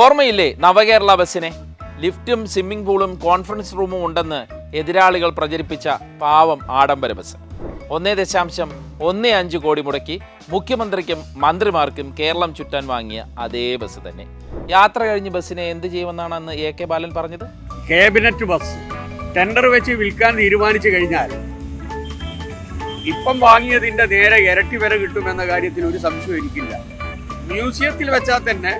ഓർമ്മയില്ലേ നവകേരള ബസ്സിനെ? ലിഫ്റ്റും swimming പൂളും conference റൂമും ഉണ്ടെന്ന് എതിരാളികൾ പ്രചരിപ്പിച്ച പാവം ആഡംബര ബസ്. ഒന്നേ ദശാംശം ഒന്നേ അഞ്ച് കോടി മുടക്കി മുഖ്യമന്ത്രിക്കും മന്ത്രിമാർക്കും കേരളം ചുറ്റാൻ വാങ്ങിയ അതേ ബസ് തന്നെ. യാത്ര കഴിഞ്ഞ് ബസ്സിനെ എന്ത് ചെയ്യുമെന്നാണ് അന്ന് എ കെ ബാലൻ പറഞ്ഞത്? കാബിനറ്റ് ബസ് ടെൻഡർ വെച്ച് വിൽക്കാൻ തീരുമാനിച്ചു കഴിഞ്ഞാൽ ഇപ്പം വാങ്ങിയതിന്റെ നേരെ ഇരട്ടി വരെ കിട്ടുമെന്ന കാര്യത്തിൽ ഒരു സംശയം എനിക്കില്ല. മ്യൂസിയത്തിൽ വെച്ചാൽ തന്നെ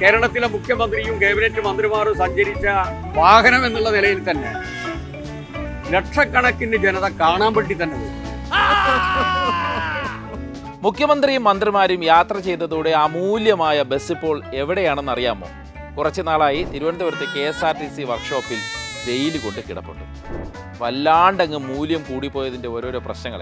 കേരളത്തിലെ മുഖ്യമന്ത്രിയും ക്യാബിനറ്റ് മന്ത്രിമാരും സഞ്ചരിച്ച വാഹനം എന്നുള്ള നിലയിൽ തന്നെ ലക്ഷക്കണക്കിന് ജനത കാണാൻ വേണ്ടി തന്നെ മുഖ്യമന്ത്രിയും മന്ത്രിമാരും യാത്ര ചെയ്തതോടെ അമൂല്യമായ ബസ് ഇപ്പോൾ എവിടെയാണെന്ന് അറിയാമോ? കുറച്ചു നാളായി തിരുവനന്തപുരത്തെ K S R T C വർക്ക്ഷോപ്പിൽ വെയിൽ കൊണ്ട് കിടപ്പുണ്ട്. വല്ലാണ്ടങ്ങ് മൂല്യം കൂടിപ്പോയതിന്റെ ഓരോരോ പ്രശ്നങ്ങൾ.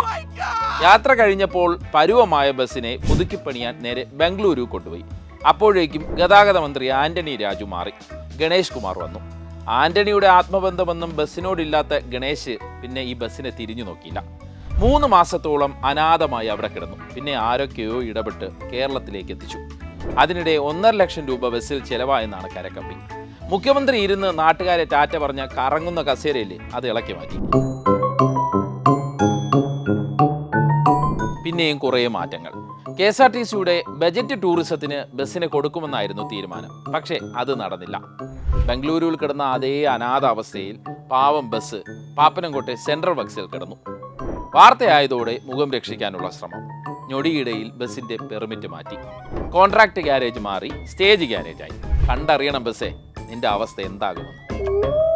യാത്ര കഴിഞ്ഞപ്പോൾ പരുവമായ ബസ്സിനെ പുതുക്കിപ്പണിയാൻ നേരെ ബംഗളൂരു കൊണ്ടുപോയി. അപ്പോഴേക്കും ഗതാഗത മന്ത്രി ആന്റണി രാജു മാറി. ഗണേഷ് കുമാർ വന്നു. ആന്റണിയുടെ ആത്മബന്ധമൊന്നും ബസ്സിനോടില്ലാത്ത ഗണേഷ് പിന്നെ ഈ ബസ്സിനെ തിരിഞ്ഞു നോക്കിയില്ല. മൂന്ന് മാസത്തോളം അനാഥമായി അവിടെ കിടന്നു. പിന്നെ ആരൊക്കെയോ ഇടപെട്ട് കേരളത്തിലേക്ക് എത്തിച്ചു. അതിനിടെ ഒന്നര ലക്ഷം രൂപ ബസ്സിൽ ചെലവായെന്നാണ് കരക്കമ്പി. മുഖ്യമന്ത്രി ഇരുന്ന് നാട്ടുകാരെ ടാറ്റ പറഞ്ഞ കറങ്ങുന്ന കസേരയില്ലേ അത് ഇളക്കി മാറ്റി. പിന്നെയും കുറേ മാറ്റങ്ങൾ. കെ എസ് ആർ ടി സിയുടെ ബജറ്റ് ടൂറിസത്തിന് ബസ്സിന് കൊടുക്കുമെന്നായിരുന്നു തീരുമാനം. പക്ഷേ അത് നടന്നില്ല. ബംഗളൂരുവിൽ കിടന്ന അതേ അനാഥാവസ്ഥയിൽ പാവം ബസ് പാപ്പനംകോട്ടെ സെൻട്രൽ ബക്സിൽ കിടന്നു. വാർത്തയായതോടെ മുഖം രക്ഷിക്കാനുള്ള ശ്രമം ഞൊടിയിടയിൽ ബസ്സിന്റെ പെർമിറ്റ് മാറ്റി. കോൺട്രാക്ട് ഗ്യാരേജ് മാറി സ്റ്റേജ് ഗ്യാരേജായി. കണ്ടറിയണം ബസ്സേ നിന്റെ അവസ്ഥ എന്താകുമെന്ന്.